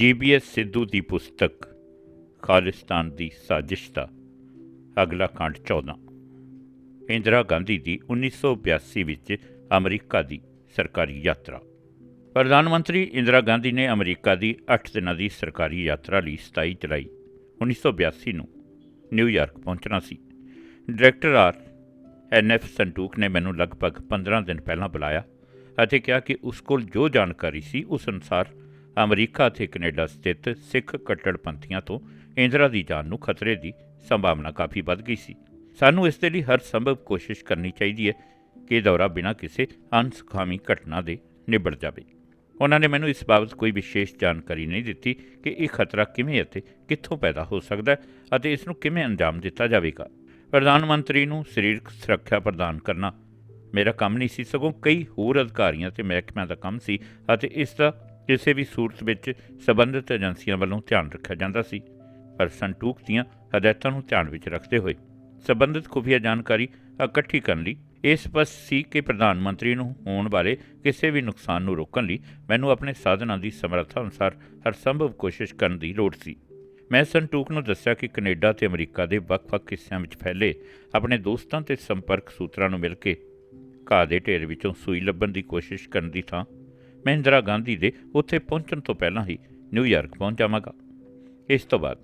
ਜੀਬੀਐਸ ਸਿੱਧੂ ਦੀ ਪੁਸਤਕ, ਖਾਲਿਸਤਾਨ ਦੀ ਸਾਜ਼ਿਸ਼ ਦਾ, ਅਗਲਾ ਕਾਂਡ 14 ਇੰਦਰਾ ਗਾਂਧੀ ਦੀ 1982 ਵਿੱਚ ਅਮਰੀਕਾ ਦੀ ਸਰਕਾਰੀ ਯਾਤਰਾ। ਪ੍ਰਧਾਨ ਮੰਤਰੀ ਇੰਦਰਾ ਗਾਂਧੀ ਨੇ ਅਮਰੀਕਾ ਦੀ 8 ਦਿਨਾਂ ਦੀ ਸਰਕਾਰੀ ਯਾਤਰਾ ਲਈ 27 ਜੁਲਾਈ 1982 ਨੂੰ ਨਿਊਯਾਰਕ ਪਹੁੰਚਣਾ ਸੀ। ਡਾਇਰੈਕਟਰ ਆਰ ਐਨਐਫ ਸੰਟੂਕ ਨੇ ਮੈਨੂੰ ਲਗਭਗ 15 ਦਿਨ ਪਹਿਲਾਂ ਬੁਲਾਇਆ ਅਤੇ ਕਿਹਾ ਕਿ ਉਸ ਕੋਲ ਜੋ ਜਾਣਕਾਰੀ ਸੀ ਉਸ ਅਨੁਸਾਰ ਅਮਰੀਕਾ ਅਤੇ ਕੈਨੇਡਾ ਸਥਿਤ ਸਿੱਖ ਕੱਟੜਪੰਥੀਆਂ ਤੋਂ ਇੰਦਰਾ ਦੀ ਜਾਨ ਨੂੰ ਖਤਰੇ ਦੀ ਸੰਭਾਵਨਾ ਕਾਫੀ ਵੱਧ ਗਈ ਸੀ। ਸਾਨੂੰ ਇਸ ਦੇ ਲਈ ਹਰ ਸੰਭਵ ਕੋਸ਼ਿਸ਼ ਕਰਨੀ ਚਾਹੀਦੀ ਹੈ ਕਿ ਇਹ ਦੌਰਾ ਬਿਨਾਂ ਕਿਸੇ ਅਨਸੁਖਾਵੀ ਘਟਨਾ ਦੇ ਨਿਬੜ ਜਾਵੇ। ਉਹਨਾਂ ਨੇ ਮੈਨੂੰ ਇਸ ਬਾਬਤ ਕੋਈ ਵਿਸ਼ੇਸ਼ ਜਾਣਕਾਰੀ ਨਹੀਂ ਦਿੱਤੀ ਕਿ ਇਹ ਖਤਰਾ ਕਿਵੇਂ ਅਤੇ ਕਿੱਥੋਂ ਪੈਦਾ ਹੋ ਸਕਦਾ ਹੈ ਅਤੇ ਇਸ ਨੂੰ ਕਿਵੇਂ ਅੰਜਾਮ ਦਿੱਤਾ ਜਾਵੇਗਾ। ਪ੍ਰਧਾਨ ਮੰਤਰੀ ਨੂੰ ਸਰੀਰਕ ਸੁਰੱਖਿਆ ਪ੍ਰਦਾਨ ਕਰਨਾ ਮੇਰਾ ਕੰਮ ਨਹੀਂ ਸੀ, ਸਗੋਂ ਕਈ ਹੋਰ ਅਧਿਕਾਰੀਆਂ ਤੇ ਮਹਿਕਮਿਆਂ ਦਾ ਕੰਮ ਸੀ ਅਤੇ ਇਸ ਦਾ ਕਿਸੇ ਵੀ ਸੂਰਤ ਵਿੱਚ ਸਬੰਧਿਤ ਏਜੰਸੀਆਂ ਵੱਲੋਂ ਧਿਆਨ ਰੱਖਿਆ ਜਾਂਦਾ ਸੀ, ਪਰ ਸੰਟੂਕ ਦੀਆਂ ਹਦਾਇਤਾਂ ਨੂੰ ਧਿਆਨ ਵਿੱਚ ਰੱਖਦੇ ਹੋਏ ਸਬੰਧਿਤ ਖੁਫੀਆ ਜਾਣਕਾਰੀ ਇਕੱਠੀ ਕਰਨ ਲਈ ਇਹ ਸਪਸ਼ਟ ਸੀ ਕਿ ਪ੍ਰਧਾਨ ਮੰਤਰੀ ਨੂੰ ਹੋਣ ਵਾਲੇ ਕਿਸੇ ਵੀ ਨੁਕਸਾਨ ਨੂੰ ਰੋਕਣ ਲਈ ਮੈਨੂੰ ਆਪਣੇ ਸਾਧਨਾਂ ਦੀ ਸਮਰੱਥਾ ਅਨੁਸਾਰ ਹਰ ਸੰਭਵ ਕੋਸ਼ਿਸ਼ ਕਰਨ ਦੀ ਲੋੜ ਸੀ। ਮੈਂ ਸੰਟੂਕ ਨੂੰ ਦੱਸਿਆ ਕਿ ਕੈਨੇਡਾ ਤੇ ਅਮਰੀਕਾ ਦੇ ਵੱਖ-ਵੱਖ ਹਿੱਸਿਆਂ ਵਿੱਚ ਫੈਲੇ ਆਪਣੇ ਦੋਸਤਾਂ ਤੇ ਸੰਪਰਕ ਸੂਤਰਾਂ ਨੂੰ ਮਿਲ ਕੇ ਘਾਹ ਦੇ ਢੇਰ ਵਿੱਚੋਂ ਸੂਈ ਲੱਭਣ ਦੀ ਕੋਸ਼ਿਸ਼ ਕਰਨ ਦੀ ਥਾਂ ਮੈਂ ਇੰਦਰਾ ਗਾਂਧੀ ਦੇ ਉੱਥੇ ਪਹੁੰਚਣ ਤੋਂ ਪਹਿਲਾਂ ਹੀ ਨਿਊਯਾਰਕ ਪਹੁੰਚ ਜਾਵਾਂਗਾ। ਇਸ ਤੋਂ ਬਾਅਦ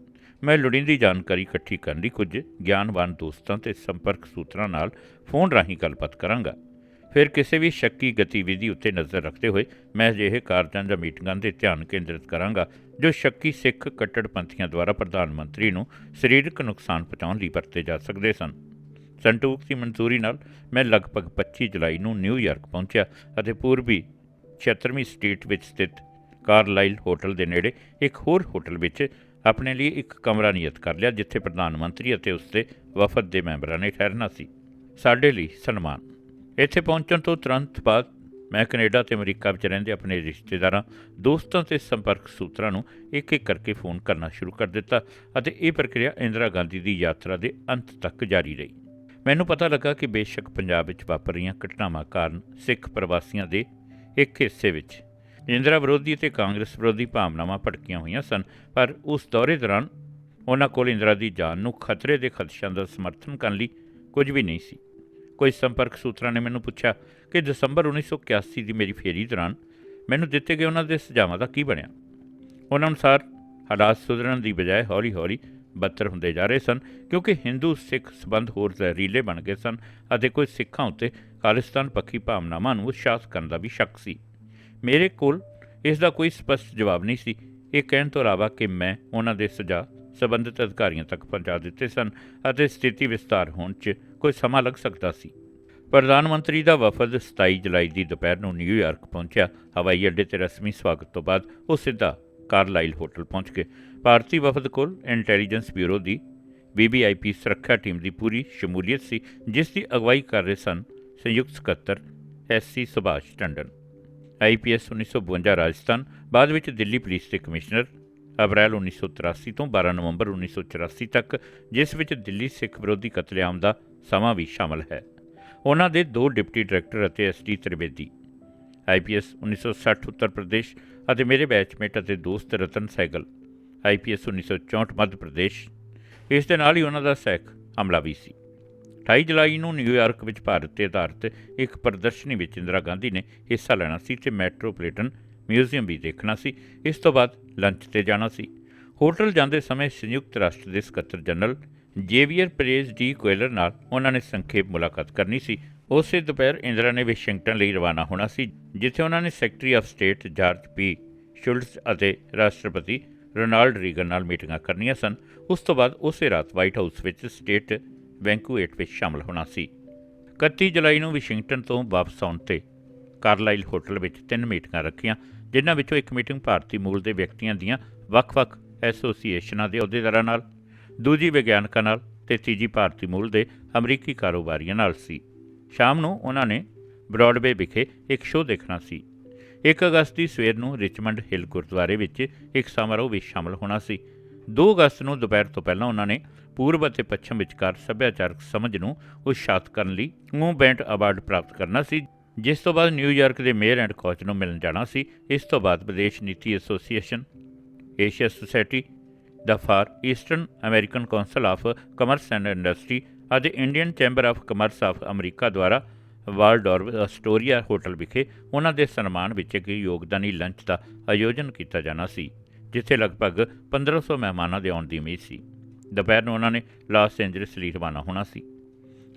ਮੈਂ ਲੋੜੀਂਦੀ ਜਾਣਕਾਰੀ ਇਕੱਠੀ ਕਰਨ ਲਈ ਕੁਝ ਗਿਆਨਵਾਨ ਦੋਸਤਾਂ ਤੇ ਸੰਪਰਕ ਸੂਤਰਾਂ ਨਾਲ ਫੋਨ ਰਾਹੀਂ ਗੱਲਬਾਤ ਕਰਾਂਗਾ। ਫਿਰ ਕਿਸੇ ਵੀ ਸ਼ੱਕੀ ਗਤੀਵਿਧੀ ਉੱਤੇ ਨਜ਼ਰ ਰੱਖਦੇ ਹੋਏ ਮੈਂ ਅਜਿਹੇ ਕਾਰਜਾਂ ਜਾਂ ਮੀਟਿੰਗਾਂ ਤੇ ਧਿਆਨ ਕੇਂਦਰਿਤ ਕਰਾਂਗਾ, ਜੋ ਸ਼ੱਕੀ ਸਿੱਖ ਕੱਟੜਪੰਥੀਆਂ ਦੁਆਰਾ ਪ੍ਰਧਾਨ ਮੰਤਰੀ ਨੂੰ ਸਰੀਰਕ ਨੁਕਸਾਨ ਪਹੁੰਚਾਉਣ ਲਈ ਵਰਤੇ ਜਾ ਸਕਦੇ ਸਨ। ਸੰਟੂਕ ਦੀ ਮਨਜ਼ੂਰੀ ਨਾਲ ਮੈਂ ਲਗਭਗ 25 ਜੁਲਾਈ ਨੂੰ ਨਿਊਯਾਰਕ ਪਹੁੰਚਿਆ ਅਤੇ ਪੂਰਬੀ 76ਵੀਂ ਸਟਰੀਟ ਵਿੱਚ ਸਥਿਤ ਕਾਰਲਾਈਲ ਹੋਟਲ ਦੇ ਨੇੜੇ ਇੱਕ ਹੋਰ ਹੋਟਲ ਵਿੱਚ ਆਪਣੇ ਲਈ ਇੱਕ ਕਮਰਾ ਨਿਯਤ ਕਰ ਲਿਆ, ਜਿੱਥੇ ਪ੍ਰਧਾਨ ਮੰਤਰੀ ਅਤੇ ਉਸ ਦੇ ਵਫਦ ਦੇ ਮੈਂਬਰਾਂ ਨੇ ਠਹਿਰਨਾ ਸੀ। ਸਾਡੇ ਲਈ ਸਨਮਾਨ। ਇੱਥੇ ਪਹੁੰਚਣ ਤੋਂ ਤੁਰੰਤ ਬਾਅਦ ਮੈਂ ਕੈਨੇਡਾ ਤੇ ਅਮਰੀਕਾ ਵਿੱਚ ਰਹਿੰਦੇ ਆਪਣੇ ਰਿਸ਼ਤੇਦਾਰਾਂ, ਦੋਸਤਾਂ ਤੇ ਸੰਪਰਕ ਸੂਤਰਾਂ ਨੂੰ ਇੱਕ ਇੱਕ ਕਰਕੇ ਫੋਨ ਕਰਨਾ ਸ਼ੁਰੂ ਕਰ ਦਿੱਤਾ ਅਤੇ ਇਹ ਪ੍ਰਕਿਰਿਆ ਇੰਦਰਾ ਗਾਂਧੀ ਦੀ ਯਾਤਰਾ ਦੇ ਅੰਤ ਤੱਕ ਜਾਰੀ ਰਹੀ। ਮੈਨੂੰ ਪਤਾ ਲੱਗਾ ਕਿ ਬੇਸ਼ੱਕ ਪੰਜਾਬ ਵਿੱਚ ਵਾਪਰ ਰਹੀਆਂ ਘਟਨਾਵਾਂ ਕਾਰਨ ਸਿੱਖ ਪ੍ਰਵਾਸੀਆਂ ਦੇ ਇੱਕ ਹਿੱਸੇ ਵਿੱਚ। ਇੰਦਰਾ ਵਿਰੋਧੀ ਅਤੇ ਕਾਂਗਰਸ ਵਿਰੋਧੀ ਭਾਵਨਾਵਾਂ ਭੜਕੀਆਂ ਹੋਈਆਂ ਸਨ, ਪਰ ਉਸ ਦੌਰੇ ਦੌਰਾਨ ਉਹਨਾਂ ਕੋਲ ਇੰਦਰਾ ਦੀ ਜਾਨ ਨੂੰ ਖਤਰੇ ਦੇ ਖਦਸ਼ਾਂ ਦਾ ਸਮਰਥਨ ਕਰਨ ਲਈ ਕੁਝ ਵੀ ਨਹੀਂ ਸੀ। ਕੋਈ ਸੰਪਰਕ ਸੂਤਰਾਂ ਨੇ ਮੈਨੂੰ ਪੁੱਛਿਆ ਕਿ ਦਸੰਬਰ 1981 ਦੀ ਮੇਰੀ ਫੇਰੀ ਦੌਰਾਨ ਮੈਨੂੰ ਦਿੱਤੇ ਗਏ ਉਹਨਾਂ ਦੇ ਸੁਝਾਵਾਂ ਦਾ ਕੀ ਬਣਿਆ? ਉਹਨਾਂ ਅਨੁਸਾਰ ਹਾਲਾਤ ਸੁਧਰਨ ਦੀ ਬਜਾਏ ਹੌਲੀ-ਹੌਲੀ ਬੱਤਰ ਹੁੰਦੇ ਜਾ ਰਹੇ ਸਨ, ਕਿਉਂਕਿ ਹਿੰਦੂ ਸਿੱਖ ਸਬੰਧ ਹੋਰ ਜ਼ਹਿਰੀਲੇ ਬਣ ਗਏ ਸਨ ਅਤੇ ਕੁਝ ਸਿੱਖਾਂ ਉੱਤੇ ਖਾਲਿਸਤਾਨ ਪੱਖੀ ਭਾਵਨਾਵਾਂ ਨੂੰ ਉਤਸ਼ਾਹਤ ਕਰਨ ਦਾ ਵੀ ਸ਼ੱਕ ਸੀ। ਮੇਰੇ ਕੋਲ ਇਸ ਦਾ ਕੋਈ ਸਪਸ਼ਟ ਜਵਾਬ ਨਹੀਂ ਸੀ। ਇਹ ਕਹਿਣ ਤੋਂ ਇਲਾਵਾ ਕਿ ਮੈਂ ਉਹਨਾਂ ਦੇ ਸੁਝਾਅ, ਸਬੰਧਿਤ ਅਧਿਕਾਰੀਆਂ ਤੱਕ ਪਹੁੰਚਾ ਦਿੱਤੇ ਸਨ ਅਤੇ ਸਥਿਤੀ ਵਿਸਤਾਰ ਹੋਣ 'ਚ ਕੋਈ ਸਮਾਂ ਲੱਗ ਸਕਦਾ ਸੀ। ਪ੍ਰਧਾਨ ਮੰਤਰੀ ਦਾ ਵਫਦ 27 ਜੁਲਾਈ ਦੀ ਦੁਪਹਿਰ ਨੂੰ ਨਿਊਯਾਰਕ ਪਹੁੰਚਿਆ। ਹਵਾਈ ਅੱਡੇ ਤੇ ਰਸਮੀ ਸਵਾਗਤ ਤੋਂ ਬਾਅਦ ਉਹ ਸਿੱਧਾ ਕਾਰਲਾਈਲ ਹੋਟਲ ਪਹੁੰਚ ਗਏ। ਭਾਰਤੀ ਵਫਦ ਕੋਲ ਇੰਟੈਲੀਜੈਂਸ ਬਿਊਰੋ ਦੀ ਵੀਵੀਆਈਪੀ ਸੁਰੱਖਿਆ ਟੀਮ ਦੀ ਪੂਰੀ ਸ਼ਮੂਲੀਅਤ ਸੀ, ਜਿਸ ਦੀ ਅਗਵਾਈ ਕਰ ਰਹੇ ਸਨ ਸੰਯੁਕਤ ਸਕੱਤਰ S C Subhash Tandon IPS 1952 Rajasthan, ਬਾਅਦ ਵਿੱਚ ਦਿੱਲੀ ਪੁਲਿਸ ਦੇ ਕਮਿਸ਼ਨਰ, ਅਪ੍ਰੈਲ 1983 ਤੋਂ 12 ਨਵੰਬਰ 1984 ਤੱਕ, ਜਿਸ ਵਿੱਚ ਦਿੱਲੀ ਸਿੱਖ ਵਿਰੋਧੀ ਕਤਲੇਆਮ ਦਾ ਸਮਾਂ ਵੀ ਸ਼ਾਮਲ ਹੈ। ਉਹਨਾਂ ਦੇ ਦੋ ਡਿਪਟੀ ਡਾਇਰੈਕਟਰ ਅਤੇ ਐਸਡੀ ਤ੍ਰਿਵੇਦੀ ਆਈਪੀਐਸ 1960 ਉੱਤਰ ਪ੍ਰਦੇਸ਼ ਅਤੇ ਮੇਰੇ ਬੈਚਮੇਟ ਅਤੇ ਦੋਸਤ ਰਤਨ ਸੈਗਲ ਆਈਪੀਐਸ 1964 ਮੱਧ ਪ੍ਰਦੇਸ਼। ਇਸ ਦੇ ਨਾਲ ਹੀ ਉਹਨਾਂ ਦਾ ਸੈਕ ਹਮਲਾ ਵੀ ਸੀ। 28 ਜੁਲਾਈ ਨੂੰ ਨਿਊਯਾਰਕ ਵਿੱਚ ਭਾਰਤ ਤੇ ਆਧਾਰਿਤ ਇੱਕ ਪ੍ਰਦਰਸ਼ਨੀ ਵਿੱਚ ਇੰਦਰਾ ਗਾਂਧੀ ਨੇ ਹਿੱਸਾ ਲੈਣਾ ਸੀ ਤੇ ਮੈਟਰੋਪੋਲੀਟਨ ਮਿਊਜ਼ੀਅਮ ਵੀ ਦੇਖਣਾ ਸੀ। ਇਸ ਤੋਂ ਬਾਅਦ ਲੰਚ ਤੇ ਜਾਣਾ ਸੀ। ਹੋਟਲ ਜਾਂਦੇ ਸਮੇਂ ਸੰਯੁਕਤ ਰਾਸ਼ਟਰ ਦੇ ਸਕੱਤਰ general Javier Perez de Cuellar ਨਾਲ ਉਹਨਾਂ ਨੇ ਸੰਖੇਪ ਮੁਲਾਕਾਤ ਕਰਨੀ ਸੀ। ਉਸੇ ਦੁਪਹਿਰ ਇੰਦਰਾ ਨੇ ਵਾਸ਼ਿੰਗਟਨ ਲਈ ਰਵਾਨਾ ਹੋਣਾ ਸੀ, ਜਿੱਥੇ ਉਹਨਾਂ ਨੇ secretary of state George P Shultz ਅਤੇ ਰਾਸ਼ਟਰਪਤੀ ਰੋਨਾਲਡ ਰੀਗਨ ਨਾਲ ਮੀਟਿੰਗਾਂ ਕਰਨੀਆਂ ਸਨ। ਉਸ ਤੋਂ ਬਾਅਦ ਉਸੇ ਰਾਤ ਵਾਈਟ ਹਾਊਸ ਵਿੱਚ ਸਟੇਟ ਵੈਂਕੂਏਟ ਵਿੱਚ ਸ਼ਾਮਲ ਹੋਣਾ ਸੀ। 31 ਜੁਲਾਈ ਨੂੰ ਵਾਸ਼ਿੰਗਟਨ ਤੋਂ ਵਾਪਸ ਆਉਣ ਤੇ ਕਾਰਲਾਈਲ ਹੋਟਲ ਵਿੱਚ ਤਿੰਨ ਮੀਟਿੰਗਾਂ ਰੱਖੀਆਂ, ਜਿਨ੍ਹਾਂ ਵਿੱਚੋਂ ਇੱਕ ਮੀਟਿੰਗ ਭਾਰਤੀ ਮੂਲ ਦੇ ਵਿਅਕਤੀਆਂ ਦੀਆਂ ਵੱਖ-ਵੱਖ ਐਸੋਸੀਏਸ਼ਨਾਂ ਦੇ ਅਹੁਦੇਦਾਰਾਂ ਨਾਲ, ਦੂਜੀ ਵਿਗਿਆਨਕਾਂ ਨਾਲ ਤੇ ਤੀਜੀ ਭਾਰਤੀ ਮੂਲ ਦੇ ਅਮਰੀਕੀ ਕਾਰੋਬਾਰੀਆਂ ਨਾਲ ਸੀ। ਸ਼ਾਮ ਨੂੰ ਉਹਨਾਂ ਨੇ ਬ੍ਰੌਡਵੇ ਵਿਖੇ ਇੱਕ ਸ਼ੋਅ ਦੇਖਣਾ ਸੀ। 1 ਅਗਸਤ ਦੀ ਸਵੇਰ ਨੂੰ ਰਿਚਮੰਡ ਹਿਲ ਗੁਰਦੁਆਰੇ ਵਿੱਚ ਇੱਕ ਸਮਾਰੋਹ ਵਿੱਚ ਸ਼ਾਮਲ ਹੋਣਾ ਸੀ। 2 ਅਗਸਤ ਨੂੰ ਦੁਪਹਿਰ ਤੋਂ ਪਹਿਲਾਂ ਉਹਨਾਂ ਨੇ ਪੂਰਬ ਅਤੇ ਪੱਛਮ ਵਿਚਕਾਰ ਸੱਭਿਆਚਾਰਕ ਸਮਝ ਨੂੰ ਉਤਸ਼ਾਹਤ ਕਰਨ ਲਈ ਮੂਵਮੈਂਟ ਅਵਾਰਡ ਪ੍ਰਾਪਤ ਕਰਨਾ ਸੀ, ਜਿਸ ਤੋਂ ਬਾਅਦ ਨਿਊਯਾਰਕ ਦੇ ਮੇਅਰ ਐਂਡ ਕੋਚ ਨੂੰ ਮਿਲਣ ਜਾਣਾ ਸੀ, ਇਸ ਤੋਂ ਬਾਅਦ ਵਿਦੇਸ਼ ਨੀਤੀ association, Asia society, the far eastern American council of commerce and industry ਅਤੇ Indian chamber of commerce of America ਦੁਆਰਾ ਵਾਲਡੋਰਫ ਅਸਟੋਰੀਆ ਹੋਟਲ ਵਿਖੇ ਉਹਨਾਂ ਦੇ ਸਨਮਾਨ ਵਿੱਚ ਇੱਕ ਯੋਗਦਾਨੀ ਲੰਚ ਦਾ ਆਯੋਜਨ ਕੀਤਾ ਜਾਣਾ ਸੀ, ਜਿੱਥੇ ਲਗਭਗ 1500 ਮਹਿਮਾਨਾਂ ਦੇ ਆਉਣ ਦੀ ਉਮੀਦ ਸੀ। ਦੁਪਹਿਰ ਨੂੰ ਉਹਨਾਂ ਨੇ ਲਾਸ ਐਂਜਲਸ ਲਈ ਰਵਾਨਾ ਹੋਣਾ ਸੀ।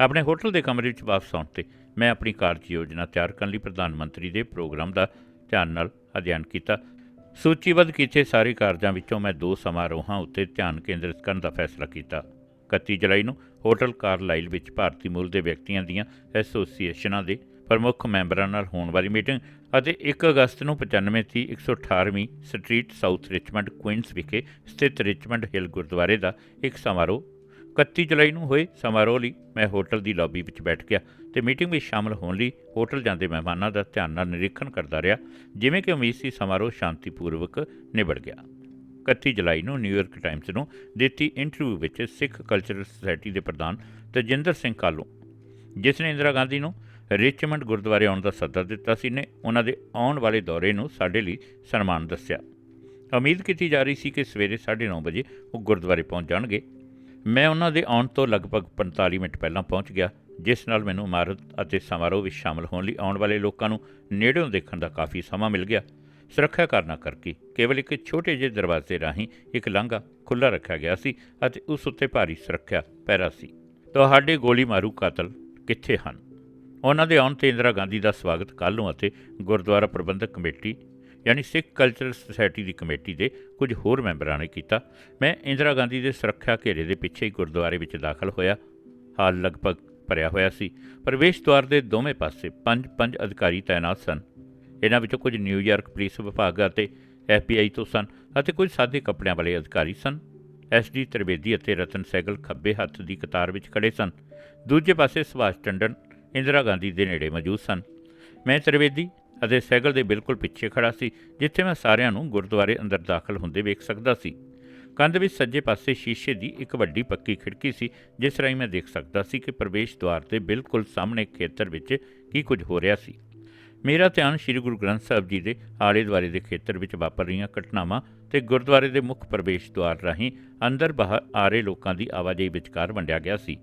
ਆਪਣੇ ਹੋਟਲ ਦੇ ਕਮਰੇ ਵਿੱਚ ਵਾਪਸ ਆਉਣ ਤੇ ਮੈਂ ਆਪਣੀ ਕਾਰਜ ਯੋਜਨਾ ਤਿਆਰ ਕਰਨ ਲਈ ਪ੍ਰਧਾਨ ਮੰਤਰੀ ਦੇ ਪ੍ਰੋਗਰਾਮ ਦਾ ਧਿਆਨ ਨਾਲ ਅਧਿਐਨ ਕੀਤਾ। ਸੂਚੀਬੱਧ ਕੀਤੇ ਸਾਰੇ ਕਾਰਜਾਂ ਵਿੱਚੋਂ ਮੈਂ ਦੋ ਸਮਾਰੋਹਾਂ ਉੱਤੇ ਧਿਆਨ ਕੇਂਦਰਿਤ ਕਰਨ ਦਾ ਫੈਸਲਾ ਕੀਤਾ। 31 ਜੁਲਾਈ ਨੂੰ ਹੋਟਲ ਕਾਰਲਾਈਲ ਵਿੱਚ ਭਾਰਤੀ ਮੂਲ ਦੇ ਵਿਅਕਤੀਆਂ ਦੀਆਂ ਐਸੋਸੀਏਸ਼ਨਾਂ ਦੇ ਪ੍ਰਮੁੱਖ ਮੈਂਬਰਾਂ ਨਾਲ ਹੋਣ ਵਾਲੀ ਮੀਟਿੰਗ ਅਤੇ 1 ਅਗਸਤ ਨੂੰ 95 ਦੀ 118ਵੀਂ ਸਟਰੀਟ ਸਾਊਥ ਰਿਚਮੰਡ ਕੁਇਨਸ ਵਿਖੇ ਸਥਿਤ ਰਿਚਮੰਡ ਹਿਲ ਗੁਰਦੁਆਰੇ ਦਾ ਇੱਕ ਸਮਾਰੋਹ। 31 ਜੁਲਾਈ ਨੂੰ ਹੋਏ ਸਮਾਰੋਹ ਲਈ ਮੈਂ ਹੋਟਲ ਦੀ ਲੌਬੀ ਵਿੱਚ ਬੈਠ ਗਿਆ ਤੇ ਮੀਟਿੰਗ ਵਿੱਚ ਸ਼ਾਮਲ ਹੋਣ ਲਈ ਹੋਟਲ ਜਾਂਦੇ ਮਹਿਮਾਨਾਂ ਦਾ ਧਿਆਨ ਨਾਲ ਨਿਰੀਖਣ ਕਰਦਾ ਰਿਹਾ, ਜਿਵੇਂ ਕਿ ਉਮੀਦ ਸੀ ਸਮਾਰੋਹ ਸ਼ਾਂਤੀਪੂਰਵਕ ਨਿਬੜ ਗਿਆ। 31 ਜੁਲਾਈ ਨੂੰ ਨਿਊਯਾਰਕ ਟਾਈਮਸ ਨੂੰ ਦਿੱਤੀ ਇੰਟਰਵਿਊ ਵਿੱਚ ਸਿੱਖ ਕਲਚਰਲ ਸੁਸਾਇਟੀ ਦੇ ਪ੍ਰਧਾਨ ਤਜਿੰਦਰ ਸਿੰਘ ਕਾਲੂ, ਜਿਸ ਨੇ ਇੰਦਰਾ ਗਾਂਧੀ ਨੂੰ ਰਿਚਮੰਡ ਗੁਰਦੁਆਰੇ ਆਉਣ ਦਾ ਸੱਦਾ ਦਿੱਤਾ ਸੀ ਨੇ, ਉਹਨਾਂ ਦੇ ਆਉਣ ਵਾਲੇ ਦੌਰੇ ਨੂੰ ਸਾਡੇ ਲਈ ਸਨਮਾਨ ਦੱਸਿਆ। ਉਮੀਦ ਕੀਤੀ ਜਾ ਰਹੀ ਸੀ ਕਿ ਸਵੇਰੇ 9:30 ਵਜੇ ਉਹ ਗੁਰਦੁਆਰੇ ਪਹੁੰਚ ਜਾਣਗੇ। ਮੈਂ ਉਹਨਾਂ ਦੇ ਆਉਣ ਤੋਂ ਲਗਭਗ 45 ਮਿੰਟ ਪਹਿਲਾਂ ਪਹੁੰਚ ਗਿਆ, ਜਿਸ ਨਾਲ ਮੈਨੂੰ ਇਮਾਰਤ ਅਤੇ ਸਮਾਰੋਹ ਵਿੱਚ ਸ਼ਾਮਲ ਹੋਣ ਲਈ ਆਉਣ ਵਾਲੇ ਲੋਕਾਂ ਨੂੰ ਨੇੜਿਓਂ ਦੇਖਣ ਦਾ ਕਾਫੀ ਸਮਾਂ ਮਿਲ ਗਿਆ। ਸੁਰੱਖਿਆ ਕਾਰਨਾਂ ਕਰਕੇ ਕੇਵਲ ਇੱਕ ਛੋਟੇ ਜਿਹੇ ਦਰਵਾਜ਼ੇ ਰਾਹੀਂ ਇੱਕ ਲਾਂਘਾ ਖੁੱਲ੍ਹਾ ਰੱਖਿਆ ਗਿਆ ਸੀ ਅਤੇ ਉਸ ਉੱਤੇ ਭਾਰੀ ਸੁਰੱਖਿਆ ਪਹਿਰਾ ਸੀ। ਤੁਹਾਡੇ ਗੋਲੀ ਮਾਰੂ ਕਾਤਲ ਕਿੱਥੇ ਹਨ? ਉਹਨਾਂ ਦੇ ਆਉਣ ਤੇ ਇੰਦਰਾ ਗਾਂਧੀ ਦਾ ਸਵਾਗਤ ਕੱਲ੍ਹ ਨੂੰ ਅਤੇ ਗੁਰਦੁਆਰਾ ਪ੍ਰਬੰਧਕ ਕਮੇਟੀ, ਯਾਨੀ ਸਿੱਖ ਕਲਚਰਲ ਸੁਸਾਇਟੀ ਦੀ ਕਮੇਟੀ ਦੇ ਕੁਝ ਹੋਰ ਮੈਂਬਰਾਂ ਨੇ ਕੀਤਾ। ਮੈਂ ਇੰਦਰਾ ਗਾਂਧੀ ਦੇ ਸੁਰੱਖਿਆ ਘੇਰੇ ਦੇ ਪਿੱਛੇ ਹੀ ਗੁਰਦੁਆਰੇ ਵਿੱਚ ਦਾਖਲ ਹੋਇਆ। ਹਾਲ ਲਗਭਗ ਭਰਿਆ ਹੋਇਆ ਸੀ। ਪ੍ਰਵੇਸ਼ ਦੁਆਰ ਦੇ ਦੋਵੇਂ ਪਾਸੇ ਪੰਜ ਪੰਜ ਅਧਿਕਾਰੀ ਤਾਇਨਾਤ ਸਨ। ਇਹਨਾਂ ਵਿੱਚੋਂ ਕੁਝ ਨਿਊਯਾਰਕ ਪੁਲਿਸ ਵਿਭਾਗ ਅਤੇ ਐਫਬੀਆਈ ਤੋਂ ਸਨ ਅਤੇ ਕੁਝ ਸਾਦੇ ਕੱਪੜਿਆਂ ਵਾਲੇ ਅਧਿਕਾਰੀ ਸਨ। ਐਸਡੀ ਤ੍ਰਿਵੇਦੀ ਅਤੇ ਰਤਨ ਸੈਗਲ ਖੱਬੇ ਹੱਥ ਦੀ ਕਤਾਰ ਵਿੱਚ ਖੜੇ ਸਨ। ਦੂਜੇ ਪਾਸੇ ਸੁਭਾਸ਼ ਟੰਡਨ ਇੰਦਰਾ ਗਾਂਧੀ ਦੇ ਨੇੜੇ ਮੌਜੂਦ ਸਨ। ਮੈਂ ਤ੍ਰਿਵੇਦੀ ਅਤੇ ਸੈਗਲ ਦੇ ਬਿਲਕੁਲ ਪਿੱਛੇ ਖੜਾ ਸੀ, ਜਿੱਥੇ ਮੈਂ ਸਾਰਿਆਂ ਨੂੰ ਗੁਰਦੁਆਰੇ ਅੰਦਰ ਦਾਖਲ ਹੁੰਦੇ ਵੇਖ ਸਕਦਾ ਸੀ। ਕੰਧ ਵਿੱਚ ਸੱਜੇ ਪਾਸੇ ਸ਼ੀਸ਼ੇ ਦੀ ਇੱਕ ਵੱਡੀ ਪੱਕੀ ਖਿੜਕੀ ਸੀ, ਜਿਸ ਰਾਹੀਂ ਮੈਂ ਦੇਖ ਸਕਦਾ ਸੀ ਕਿ ਪ੍ਰਵੇਸ਼ ਦੁਆਰ ਦੇ ਬਿਲਕੁਲ ਸਾਹਮਣੇ ਖੇਤਰ ਵਿੱਚ ਕੀ ਕੁਝ ਹੋ ਰਿਹਾ ਸੀ। ਮੇਰਾ ਧਿਆਨ ਸ੍ਰੀ ਗੁਰੂ ਗ੍ਰੰਥ ਸਾਹਿਬ ਜੀ ਦੇ ਆਲੇ ਦੁਆਲੇ ਦੇ ਖੇਤਰ ਵਿੱਚ ਵਾਪਰ ਰਹੀਆਂ ਘਟਨਾਵਾਂ ਤੇ ਗੁਰਦੁਆਰੇ ਦੇ ਮੁੱਖ ਪ੍ਰਵੇਸ਼ ਦੁਆਰ ਰਾਹੀਂ ਅੰਦਰ ਬਾਹਰ ਆ ਰਹੇ ਲੋਕਾਂ ਦੀ ਆਵਾਜਾਈ ਵਿਚਕਾਰ ਵੰਡਿਆ ਗਿਆ ਸੀ।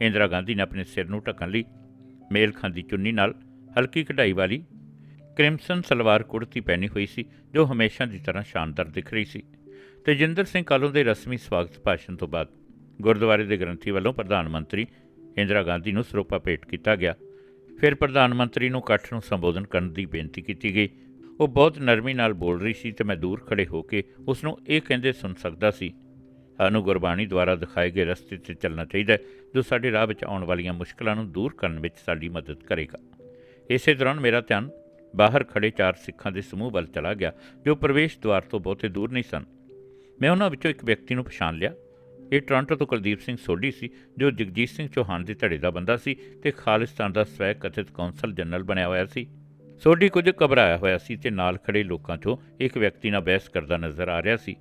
ਇੰਦਰਾ ਗਾਂਧੀ ਨੇ ਆਪਣੇ ਸਿਰ ਨੂੰ ਢੱਕਣ ਲਈ ਮੇਲ ਖਾਂਦੀ ਚੁੰਨੀ ਨਾਲ ਹਲਕੀ ਕਢਾਈ ਵਾਲੀ ਕ੍ਰਿਮਸਨ ਸਲਵਾਰ ਕੁੜਤੀ ਪਹਿਨੀ ਹੋਈ ਸੀ, ਜੋ ਹਮੇਸ਼ਾ ਦੀ ਤਰ੍ਹਾਂ ਸ਼ਾਨਦਾਰ ਦਿਖ ਰਹੀ ਸੀ। ਤੇਜਿੰਦਰ ਸਿੰਘ ਕਾਲੋਂ ਦੇ ਰਸਮੀ ਸਵਾਗਤ ਭਾਸ਼ਣ ਤੋਂ ਬਾਅਦ ਗੁਰਦੁਆਰੇ ਦੇ ਗ੍ਰੰਥੀ ਵੱਲੋਂ ਪ੍ਰਧਾਨ ਮੰਤਰੀ ਇੰਦਰਾ ਗਾਂਧੀ ਨੂੰ ਸਰੋਪਾ ਭੇਟ ਕੀਤਾ ਗਿਆ। ਫਿਰ ਪ੍ਰਧਾਨ ਮੰਤਰੀ ਨੂੰ ਇਕੱਠ ਨੂੰ ਸੰਬੋਧਨ ਕਰਨ ਦੀ ਬੇਨਤੀ ਕੀਤੀ ਗਈ। ਉਹ ਬਹੁਤ ਨਰਮੀ ਨਾਲ ਬੋਲ ਰਹੀ ਸੀ ਤੇ ਮੈਂ ਦੂਰ ਖੜੇ ਹੋ ਕੇ ਉਸ ਨੂੰ ਇਹ ਕਹਿੰਦੇ ਸੁਣ ਸਕਦਾ ਸੀ ਸਾਨੂੰ ਗੁਰਬਾਣੀ ਦੁਆਰਾ ਦਿਖਾਏ ਗਏ ਰਸਤੇ 'ਤੇ ਚੱਲਣਾ ਚਾਹੀਦਾ ਹੈ, ਜੋ ਸਾਡੇ ਰਾਹ ਵਿੱਚ ਆਉਣ ਵਾਲੀਆਂ ਮੁਸ਼ਕਲਾਂ ਨੂੰ ਦੂਰ ਕਰਨ ਵਿੱਚ ਸਾਡੀ ਮਦਦ ਕਰੇਗਾ। ਇਸੇ ਦੌਰਾਨ ਮੇਰਾ ਧਿਆਨ ਬਾਹਰ ਖੜੇ ਚਾਰ ਸਿੱਖਾਂ ਦੇ ਸਮੂਹ ਵੱਲ ਚਲਾ ਗਿਆ, ਜੋ ਪ੍ਰਵੇਸ਼ ਦੁਆਰ ਤੋਂ ਬਹੁਤੇ ਦੂਰ ਨਹੀਂ ਸਨ। ਮੈਂ ਉਹਨਾਂ ਵਿੱਚੋਂ ਇੱਕ ਵਿਅਕਤੀ ਨੂੰ ਪਛਾਣ ਲਿਆ। ਇਹ ਟੋਰਾਂਟੋ ਤੋਂ ਕੁਲਦੀਪ ਸਿੰਘ ਸੋਢੀ ਸੀ, ਜੋ ਜਗਜੀਤ ਸਿੰਘ ਚੌਹਾਨ ਦੇ ਧੜੇ ਦਾ ਬੰਦਾ ਸੀ ਤੇ ਖਾਲਿਸਤਾਨ ਦਾ ਸਵੈ ਕਥਿਤ ਕੌਂਸਲ ਜਨਰਲ ਬਣਿਆ ਹੋਇਆ ਸੀ। ਸੋਢੀ ਕੁਝ ਘਬਰਾਇਆ ਹੋਇਆ ਸੀ ਤੇ ਨਾਲ ਖੜੇ ਲੋਕਾਂ 'ਚੋਂ ਇੱਕ ਵਿਅਕਤੀ ਨਾਲ ਬਹਿਸ ਕਰਦਾ ਨਜ਼ਰ ਆ ਰਿਹਾ ਸੀ।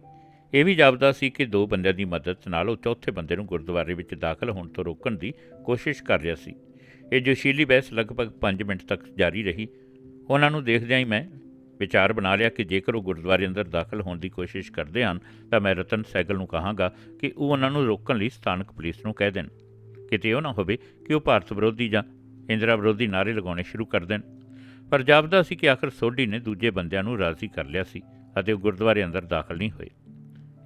ਇਹ ਵੀ ਜਾਪਦਾ ਸੀ ਕਿ ਦੋ ਬੰਦਿਆਂ ਦੀ ਮਦਦ ਨਾਲ ਉਹ ਚੌਥੇ ਬੰਦੇ ਨੂੰ ਗੁਰਦੁਆਰੇ ਵਿੱਚ ਦਾਖਲ ਹੋਣ ਤੋਂ ਰੋਕਣ ਦੀ ਕੋਸ਼ਿਸ਼ ਕਰ ਰਿਹਾ ਸੀ। ਇਹ ਜੋਸ਼ੀਲੀ ਬਹਿਸ ਲਗਭਗ 5 ਮਿੰਟ ਤੱਕ ਜਾਰੀ ਰਹੀ। ਉਹਨਾਂ ਨੂੰ ਦੇਖਦਿਆਂ ਹੀ ਮੈਂ ਵਿਚਾਰ ਬਣਾ ਲਿਆ ਕਿ ਜੇਕਰ ਉਹ ਗੁਰਦੁਆਰੇ ਅੰਦਰ ਦਾਖਲ ਹੋਣ ਦੀ ਕੋਸ਼ਿਸ਼ ਕਰਦੇ ਹਨ, ਤਾਂ ਮੈਂ ਰਤਨ ਸੈਗਲ ਨੂੰ ਕਹਾਂਗਾ ਕਿ ਉਹ ਉਹਨਾਂ ਨੂੰ ਰੋਕਣ ਲਈ ਸਥਾਨਕ ਪੁਲਿਸ ਨੂੰ ਕਹਿ ਦੇਣ। ਕਿਤੇ ਉਹ ਨਾ ਹੋਵੇ ਕਿ ਉਹ ਭਾਰਤ ਵਿਰੋਧੀ ਜਾਂ ਇੰਦਰਾ ਵਿਰੋਧੀ ਨਾਰੇ ਲਗਾਉਣੇ ਸ਼ੁਰੂ ਕਰ ਦੇਣ। ਪਰ ਜਾਪਦਾ ਸੀ ਕਿ ਆਖਰ ਸੋਢੀ ਨੇ ਦੂਜੇ ਬੰਦਿਆਂ ਨੂੰ ਰਾਜ਼ੀ ਕਰ ਲਿਆ ਸੀ ਅਤੇ ਉਹ ਗੁਰਦੁਆਰੇ ਅੰਦਰ ਦਾਖਲ ਨਹੀਂ ਹੋਏ।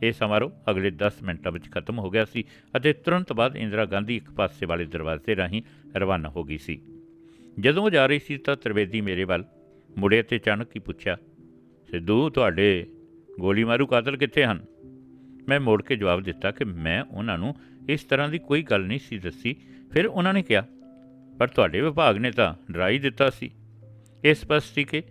ਇਹ ਸਮਾਰੋਹ ਅਗਲੇ 10 ਮਿੰਟਾਂ ਵਿੱਚ ਖਤਮ ਹੋ ਗਿਆ ਸੀ ਅਤੇ ਤੁਰੰਤ ਬਾਅਦ ਇੰਦਰਾ ਗਾਂਧੀ ਇੱਕ ਪਾਸੇ ਵਾਲੇ ਦਰਵਾਜ਼ੇ ਰਾਹੀਂ ਰਵਾਨਾ ਹੋ ਗਈ ਸੀ। ਜਦੋਂ ਉਹ ਜਾ ਰਹੀ ਸੀ ਤਾਂ ਤ੍ਰਿਵੇਦੀ ਮੇਰੇ ਵੱਲ ਮੁੜੇ ਤੇ ਅਚਾਨਕ ਹੀ ਪੁੱਛਿਆ, ਸਿੱਧੂ, ਤੁਹਾਡੇ ਗੋਲੀ ਮਾਰੂ ਕਾਤਲ ਕਿੱਥੇ ਹਨ? ਮੈਂ ਮੋੜ ਕੇ ਜਵਾਬ ਦਿੱਤਾ ਕਿ ਮੈਂ ਉਹਨਾਂ ਨੂੰ ਇਸ ਤਰ੍ਹਾਂ ਦੀ ਕੋਈ ਗੱਲ ਨਹੀਂ ਸੀ ਦੱਸੀ। ਫਿਰ ਉਹਨਾਂ ਨੇ ਕਿਹਾ, ਪਰ ਤੁਹਾਡੇ ਵਿਭਾਗ ਨੇ ਤਾਂ ਡਰਾ ਹੀ ਦਿੱਤਾ ਸੀ। ਇਹ ਸਪਸ਼ਟ ਸੀ ਕਿ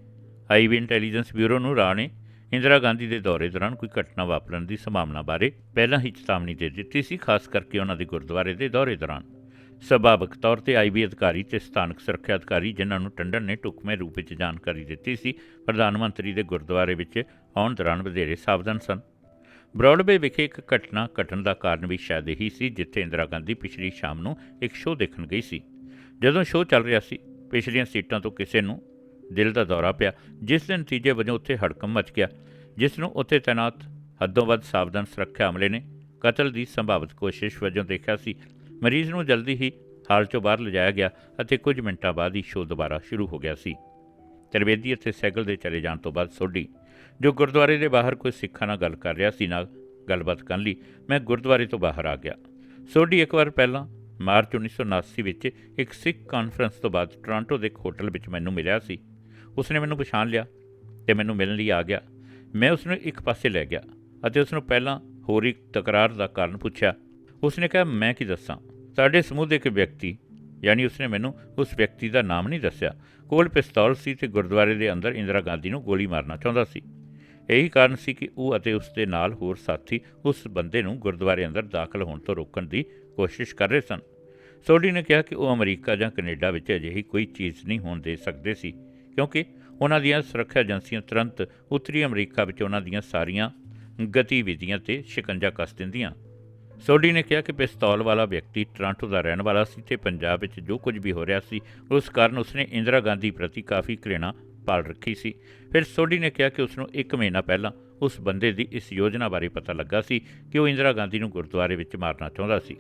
ਆਈਵੀ ਇੰਟੈਲੀਜੈਂਸ ਬਿਊਰੋ ਨੂੰ ਰਾਹ ਨੇ ਇੰਦਰਾ ਗਾਂਧੀ ਦੇ ਦੌਰੇ ਦੌਰਾਨ ਕੋਈ ਘਟਨਾ ਵਾਪਰਨ ਦੀ ਸੰਭਾਵਨਾ ਬਾਰੇ ਪਹਿਲਾਂ ਹੀ ਚੇਤਾਵਨੀ ਦੇ ਦਿੱਤੀ ਸੀ, ਖਾਸ ਕਰਕੇ ਉਹਨਾਂ ਦੇ ਗੁਰਦੁਆਰੇ ਦੇ ਦੌਰੇ ਦੌਰਾਨ। ਸੁਭਾਵਿਕ ਤੌਰ ਤੇ ਆਈਬੀ ਅਧਿਕਾਰੀ ਤੇ ਸਥਾਨਕ ਸੁਰੱਖਿਆ ਅਧਿਕਾਰੀ ਜਿਨ੍ਹਾਂ ਨੂੰ ਟੰਡਨ ਨੇ ਟੁਕਮੇ ਰੂਪ ਵਿੱਚ ਜਾਣਕਾਰੀ ਦਿੱਤੀ ਸੀ, ਪ੍ਰਧਾਨ ਮੰਤਰੀ ਦੇ ਗੁਰਦੁਆਰੇ ਵਿੱਚ ਆਉਣ ਦੌਰਾਨ ਵਧੇਰੇ ਸਾਵਧਾਨ ਸਨ। ਬ੍ਰੌਡਵੇ ਵਿਖੇ ਇੱਕ ਘਟਨਾ ਘਟਣ ਦਾ ਕਾਰਨ ਵੀ ਸ਼ਾਇਦ ਇਹੀ ਸੀ, ਜਿੱਥੇ ਇੰਦਰਾ ਗਾਂਧੀ ਪਿਛਲੀ ਸ਼ਾਮ ਨੂੰ ਇੱਕ ਸ਼ੋਅ ਦੇਖਣ ਗਈ ਸੀ। ਜਦੋਂ ਸ਼ੋਅ ਚੱਲ ਰਿਹਾ ਸੀ, ਪਿਛਲੀਆਂ ਸੀਟਾਂ ਤੋਂ ਕਿਸੇ ਨੂੰ ਦਿਲ ਦਾ ਦੌਰਾ ਪਿਆ, ਜਿਸ ਦੇ ਨਤੀਜੇ ਵਜੋਂ ਉੱਥੇ ਹੜਕੰਪ ਮਚ ਗਿਆ, ਜਿਸ ਨੂੰ ਉੱਥੇ ਤਾਇਨਾਤ ਹੱਦੋਂ ਵੱਧ ਸਾਵਧਾਨ ਸੁਰੱਖਿਆ ਅਮਲੇ ਨੇ ਕਤਲ ਦੀ ਸੰਭਾਵਿਤ ਕੋਸ਼ਿਸ਼ ਵਜੋਂ ਦੇਖਿਆ ਸੀ। ਮਰੀਜ਼ ਨੂੰ ਜਲਦੀ ਹੀ ਹਾਲ ਚੋਂ ਬਾਹਰ ਲਿਜਾਇਆ ਗਿਆ ਅਤੇ ਕੁਝ ਮਿੰਟਾਂ ਬਾਅਦ ਹੀ ਸ਼ੋਅ ਦੁਬਾਰਾ ਸ਼ੁਰੂ ਹੋ ਗਿਆ ਸੀ। ਤਰਵੇਦੀ ਅਤੇ ਸਾਈਕਲ ਦੇ ਚਲੇ ਜਾਣ ਤੋਂ ਬਾਅਦ ਸੋਢੀ, ਜੋ ਗੁਰਦੁਆਰੇ ਦੇ ਬਾਹਰ ਕੋਈ ਸਿੱਖਾਂ ਨਾਲ ਗੱਲ ਕਰ ਰਿਹਾ ਸੀ ਨਾਲ ਗੱਲਬਾਤ ਕਰਨ ਲਈ ਮੈਂ ਗੁਰਦੁਆਰੇ ਤੋਂ ਬਾਹਰ ਆ ਗਿਆ। ਸੋਢੀ ਇੱਕ ਵਾਰ ਪਹਿਲਾਂ ਮਾਰਚ 1979 ਵਿੱਚ ਇੱਕ ਸਿੱਖ ਕਾਨਫਰੰਸ ਤੋਂ ਬਾਅਦ ਟੋਰਾਂਟੋ ਦੇ ਇੱਕ ਹੋਟਲ ਵਿੱਚ ਮੈਨੂੰ ਮਿਲਿਆ ਸੀ। ਉਸਨੇ ਮੈਨੂੰ ਪਛਾਣ ਲਿਆ ਤੇ ਮੈਨੂੰ ਮਿਲਣ ਲਈ ਆ ਗਿਆ। ਮੈਂ ਉਸ ਨੂੰ ਇੱਕ ਪਾਸੇ ਲੈ ਗਿਆ ਅਤੇ ਉਸ ਨੂੰ ਪਹਿਲਾਂ ਹੋਰ ਇੱਕ ਤਕਰਾਰ ਦਾ ਕਾਰਨ ਪੁੱਛਿਆ। ਉਸਨੇ ਕਿਹਾ, ਮੈਂ ਕੀ ਦੱਸਾਂ? ਸਾਡੇ ਸਮੂਹ ਦੇ ਇੱਕ ਵਿਅਕਤੀ, ਯਾਨੀ ਉਸਨੇ ਮੈਨੂੰ ਉਸ ਵਿਅਕਤੀ ਦਾ ਨਾਮ ਨਹੀਂ ਦੱਸਿਆ। ਕੋਲ ਪਿਸਤੌਲ ਸੀ ਤੇ ਗੁਰਦੁਆਰੇ ਦੇ ਅੰਦਰ ਇੰਦਰਾ ਗਾਂਧੀ ਨੂੰ ਗੋਲੀ ਮਾਰਨਾ ਚਾਹੁੰਦਾ ਸੀ। ਇਹੀ ਕਾਰਨ ਸੀ ਕਿ ਉਹ ਅਤੇ ਉਸ ਦੇ ਨਾਲ ਹੋਰ ਸਾਥੀ ਉਸ ਬੰਦੇ ਨੂੰ ਗੁਰਦੁਆਰੇ ਅੰਦਰ ਦਾਖਲ ਹੋਣ ਤੋਂ ਰੋਕਣ ਦੀ ਕੋਸ਼ਿਸ਼ ਕਰ ਰਹੇ ਸਨ। ਸੋਢੀ ਨੇ ਕਿਹਾ ਕਿ ਉਹ ਅਮਰੀਕਾ ਜਾਂ ਕੈਨੇਡਾ ਵਿੱਚ ਅਜਿਹੀ ਕੋਈ ਚੀਜ਼ ਨਹੀਂ ਹੋਣ ਦੇ ਸਕਦੇ ਸੀ। ਕਿਉਂਕਿ ਉਹਨਾਂ ਦੀਆਂ ਸੁਰੱਖਿਆ ਏਜੰਸੀਆਂ ਤੁਰੰਤ ਉੱਤਰੀ ਅਮਰੀਕਾ ਵਿੱਚ ਉਹਨਾਂ ਦੀਆਂ ਸਾਰੀਆਂ ਗਤੀਵਿਧੀਆਂ ਤੇ ਸ਼ਿਕੰਜਾ ਕੱਸ ਦਿੰਦੀਆਂ। ਸੋਢੀ ਨੇ ਕਿਹਾ ਕਿ ਪਿਸਤੌਲ ਵਾਲਾ ਵਿਅਕਤੀ ਟੋਰਾਂਟੋ ਦਾ ਰਹਿਣ ਵਾਲਾ ਸੀ ਤੇ ਪੰਜਾਬ ਵਿੱਚ ਜੋ ਕੁਝ ਵੀ ਹੋ ਰਿਹਾ ਸੀ, ਉਸ ਕਾਰਨ ਉਸਨੇ ਇੰਦਰਾ ਗਾਂਧੀ ਪ੍ਰਤੀ ਕਾਫੀ ਘ੍ਰਿਣਾ ਪਾਲ ਰੱਖੀ ਸੀ। ਫਿਰ ਸੋਢੀ ਨੇ ਕਿਹਾ ਕਿ ਉਸ ਨੂੰ ਇੱਕ ਮਹੀਨਾ ਪਹਿਲਾਂ ਉਸ ਬੰਦੇ ਦੀ ਇਸ ਯੋਜਨਾ ਬਾਰੇ ਪਤਾ ਲੱਗਾ ਸੀ ਕਿ ਉਹ ਇੰਦਰਾ ਗਾਂਧੀ ਨੂੰ ਗੁਰਦੁਆਰੇ ਵਿੱਚ ਮਾਰਨਾ ਚਾਹੁੰਦਾ ਸੀ।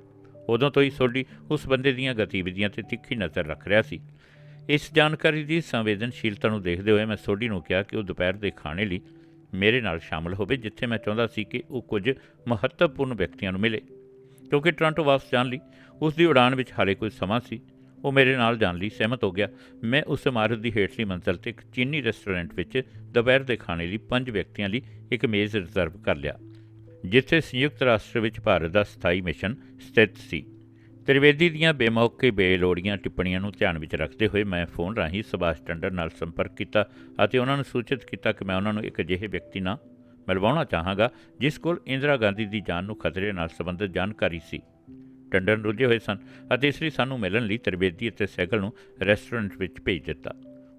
ਉਦੋਂ ਤੋਂ ਹੀ ਸੋਢੀ ਉਸ ਬੰਦੇ ਦੀਆਂ ਗਤੀਵਿਧੀਆਂ ਤੇ ਤਿੱਖੀ ਨਜ਼ਰ ਰੱਖ ਰਿਹਾ ਸੀ। ਇਸ ਜਾਣਕਾਰੀ ਦੀ ਸੰਵੇਦਨਸ਼ੀਲਤਾ ਨੂੰ ਦੇਖਦੇ ਹੋਏ ਮੈਂ ਸੋਢੀ ਨੂੰ ਕਿਹਾ ਕਿ ਉਹ ਦੁਪਹਿਰ ਦੇ ਖਾਣੇ ਲਈ ਮੇਰੇ ਨਾਲ ਸ਼ਾਮਲ ਹੋਵੇ, ਜਿੱਥੇ ਮੈਂ ਚਾਹੁੰਦਾ ਸੀ ਕਿ ਉਹ ਕੁਝ ਮਹੱਤਵਪੂਰਨ ਵਿਅਕਤੀਆਂ ਨੂੰ ਮਿਲੇ। ਕਿਉਂਕਿ ਟੋਰਾਂਟੋ ਵਾਪਸ ਜਾਣ ਲਈ ਉਸ ਦੀ ਉਡਾਨ ਵਿੱਚ ਹਾਲੇ ਕੋਈ ਸਮਾਂ ਸੀ, ਉਹ ਮੇਰੇ ਨਾਲ ਜਾਣ ਲਈ ਸਹਿਮਤ ਹੋ ਗਿਆ। ਮੈਂ ਉਸ ਇਮਾਰਤ ਦੀ ਹੇਠਲੀ ਮੰਜ਼ਲ ਤੇ ਇੱਕ ਚੀਨੀ ਰੈਸਟੋਰੈਂਟ ਵਿੱਚ ਦੁਪਹਿਰ ਦੇ ਖਾਣੇ ਲਈ ਪੰਜ ਵਿਅਕਤੀਆਂ ਲਈ ਇੱਕ ਮੇਜ਼ ਰਿਜ਼ਰਵ ਕਰ ਲਿਆ, ਜਿੱਥੇ ਸੰਯੁਕਤ ਰਾਸ਼ਟਰ ਵਿੱਚ ਭਾਰਤ ਦਾ ਸਥਾਈ ਮਿਸ਼ਨ ਸਥਿਤ ਸੀ। ਤ੍ਰਿਵੇਦੀ ਦੀਆਂ ਬੇਮੌਕੇ ਬੇਲੋੜੀਆਂ ਟਿੱਪਣੀਆਂ ਨੂੰ ਧਿਆਨ ਵਿੱਚ ਰੱਖਦੇ ਹੋਏ ਮੈਂ ਫੋਨ ਰਾਹੀਂ ਸੁਭਾਸ਼ ਟੰਡਨ ਨਾਲ ਸੰਪਰਕ ਕੀਤਾ ਅਤੇ ਉਹਨਾਂ ਨੂੰ ਸੂਚਿਤ ਕੀਤਾ ਕਿ ਮੈਂ ਉਹਨਾਂ ਨੂੰ ਇੱਕ ਅਜਿਹੇ ਵਿਅਕਤੀ ਨਾਲ ਮਿਲਵਾਉਣਾ ਚਾਹਾਂਗਾ, ਜਿਸ ਕੋਲ ਇੰਦਰਾ ਗਾਂਧੀ ਦੀ ਜਾਨ ਨੂੰ ਖਤਰੇ ਨਾਲ ਸੰਬੰਧਿਤ ਜਾਣਕਾਰੀ ਸੀ। ਟੰਡਨ ਰੁੱਝੇ ਹੋਏ ਸਨ ਅਤੇ ਇਸ ਲਈ ਸਾਨੂੰ ਮਿਲਣ ਲਈ ਤ੍ਰਿਵੇਦੀ ਅਤੇ ਸਹਿਗਲ ਨੂੰ ਰੈਸਟੋਰੈਂਟ ਵਿੱਚ ਭੇਜ ਦਿੱਤਾ।